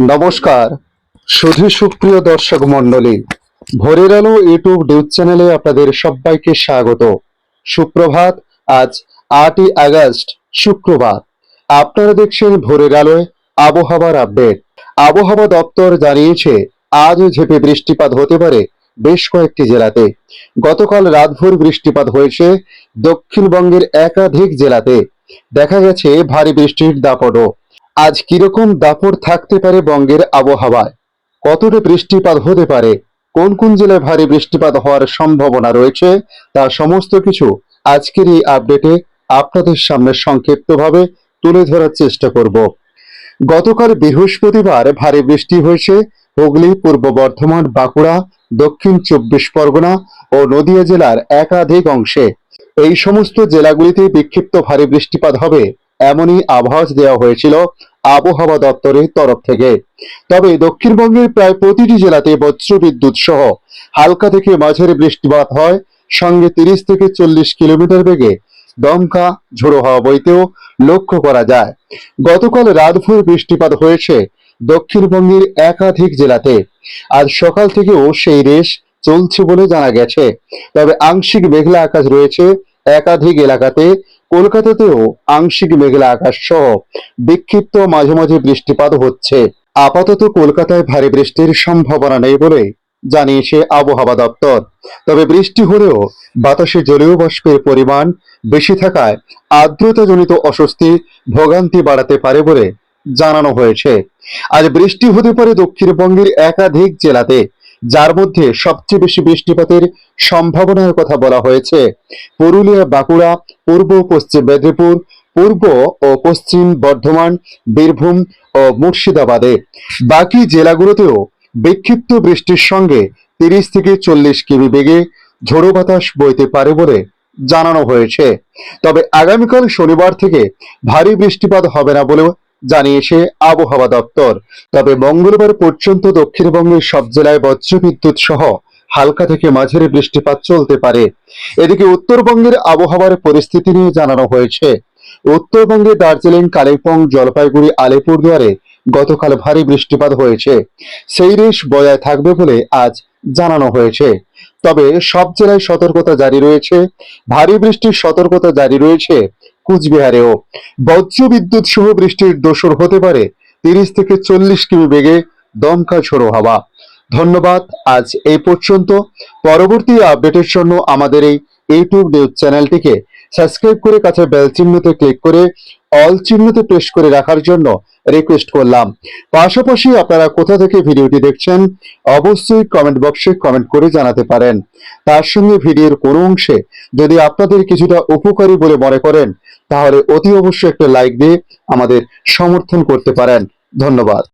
নমস্কার। সুধী সুপ্রিয় দর্শক মণ্ডলী, ভোরের আলো ইউটিউব নিউজ চ্যানেলে আপনাদের সবাইকে স্বাগত। সুপ্রভাত, আজ আটই আগস্ট, শুক্রবার। আপনারা দেখছেন ভোরের আলোয় আবহাওয়ার আপডেট। আবহাওয়া দপ্তর জানিয়েছে আজও ঝেপে বৃষ্টিপাত হতে পারে বেশ কয়েকটি জেলাতে। গতকাল রাতভর বৃষ্টিপাত হয়েছে দক্ষিণবঙ্গের একাধিক জেলাতে। দেখা গেছে ভারী বৃষ্টির দাপটও। আজ কীরকম দাপট থাকতে পারে বঙ্গের আবহাওয়ায়? কতটা বৃষ্টিপাত হতে পারে? কোন কোন জেলায় ভারী বৃষ্টিপাত হওয়ার সম্ভাবনা রয়েছে? তা সমস্ত কিছু আজকের এই আপডেটে আপনাদের সামনে সংক্ষিপ্তভাবে তুলে ধরার চেষ্টা করব। গতকাল বৃহস্পতিবার ভারী বৃষ্টি হয়েছে। হুগলি, পূর্ব বর্ধমান, বাঁকুড়া, দক্ষিণ চব্বিশ পরগনা ও নদিয়া জেলার একাধিক অংশে। এই সমস্ত জেলাগুলিতে বিক্ষিপ্ত ভারী বৃষ্টিপাত হবে, এমনই আভাস দেওয়া হয়েছিল আবহাওয়া দপ্তরের তরফ থেকে। তবে দক্ষিণবঙ্গের প্রায় প্রতিটি জেলাতে বজ্রবিদ্যুৎ সহ হালকা থেকে মাঝারি বৃষ্টিপাত হয়। সঙ্গে তিরিশ থেকে চল্লিশ কিলোমিটার বেগে দমকা, ঝোড়ো হাওয়া বইতেও লক্ষ্য করা যায়। গতকাল রাতভর বৃষ্টিপাত হয়েছে দক্ষিণবঙ্গের একাধিক জেলাতে। আজ সকাল থেকেও সেই রেশ চলছে বলে জানা গেছে। তবে আংশিক মেঘলা আকাশ রয়েছে একাধিক এলাকাতে। কলকাতাতেও আংশিক মেঘলা আকাশ সহ বিক্ষিপ্ত মাঝে মাঝে বৃষ্টিপাত হচ্ছে। আপাতত কলকাতায় ভারী বৃষ্টির সম্ভাবনা নেই বলে জানিয়েছে আবহাওয়া দপ্তর। তবে বৃষ্টি হলেও বাতাসে জলীয় বাষ্পের পরিমাণ বেশি থাকায় আর্দ্রতাজনিত অস্বস্তি ভোগান্তি বাড়াতে পারে বলে জানানো হয়েছে। আজ বৃষ্টি হতে পারে দক্ষিণবঙ্গের একাধিক জেলাতে যার মধ্যে সবচেয়ে বেশি বৃষ্টিপাতের সম্ভাবনার কথা বলা হয়েছে। পুরুলিয়া, বাঁকুড়া, পূর্ব, পশ্চিম মেদিনীপুর, পূর্ব ও পশ্চিম বর্ধমান, বীরভূম ও মুর্শিদাবাদে। বাকি জেলাগুলোতেও বিক্ষিপ্ত বৃষ্টির সঙ্গে তিরিশ থেকে চল্লিশ কিমি বেগে ঝোড়ো বাতাস বইতে পারে বলে জানানো হয়েছে। তবে আগামীকাল শনিবার থেকে ভারী বৃষ্টিপাত হবে না বলেও জানিয়েছে আবহাওয়া দপ্তর। তবে মঙ্গলবার পর্যন্ত দক্ষিণবঙ্গের সব জেলায় বজ্রবিদ্যুৎ সহ হালকা থেকে মাঝারি বৃষ্টিপাত চলতে পারে। এদিকে উত্তরবঙ্গের আবহাওয়ার পরিস্থিতি নিয়ে জানানো হয়েছে। উত্তরবঙ্গে দার্জিলিং, কালিম্পং, জলপাইগুড়ি, আলিপুরদুয়ারে গতকাল ভারী বৃষ্টিপাত হয়েছে। সেই রেশ বজায় থাকবে বলে আজ জানানো হয়েছে। তবে সব জেলায় সতর্কতা জারি রয়েছে। ভারী বৃষ্টির সতর্কতা জারি রয়েছে কুচবিহারেও বজ্র বিদ্যুৎ সহ বৃষ্টির দোসর হতে পারে তিরিশ থেকে চল্লিশ কিমি বেগে দমকা ঝোড়ো হাওয়া। ধন্যবাদ, আজ এই পর্যন্ত। পরবর্তী আপডেটের জন্য আমাদের এই ইউটিউব নিউজ চ্যানেলটিকে সাবস্ক্রাইব করে কাছে বেল চিহ্নতে ক্লিক করে অল চিহ্নতে প্রেস করে রাখার জন্য রিকোয়েস্ট করলাম। পাশাপাশি আপনারা কোথা থেকে ভিডিওটি দেখছেন, অবশ্যই কমেন্ট বক্সে কমেন্ট করে জানাতে পারেন। তার সঙ্গে ভিডিওর কোনো অংশে যদি আপনাদের কিছুটা উপকারী বলে মনে করেন, তাহলে অতি অবশ্যই একটা লাইক দিয়ে আমাদের সমর্থন করতে পারেন। ধন্যবাদ।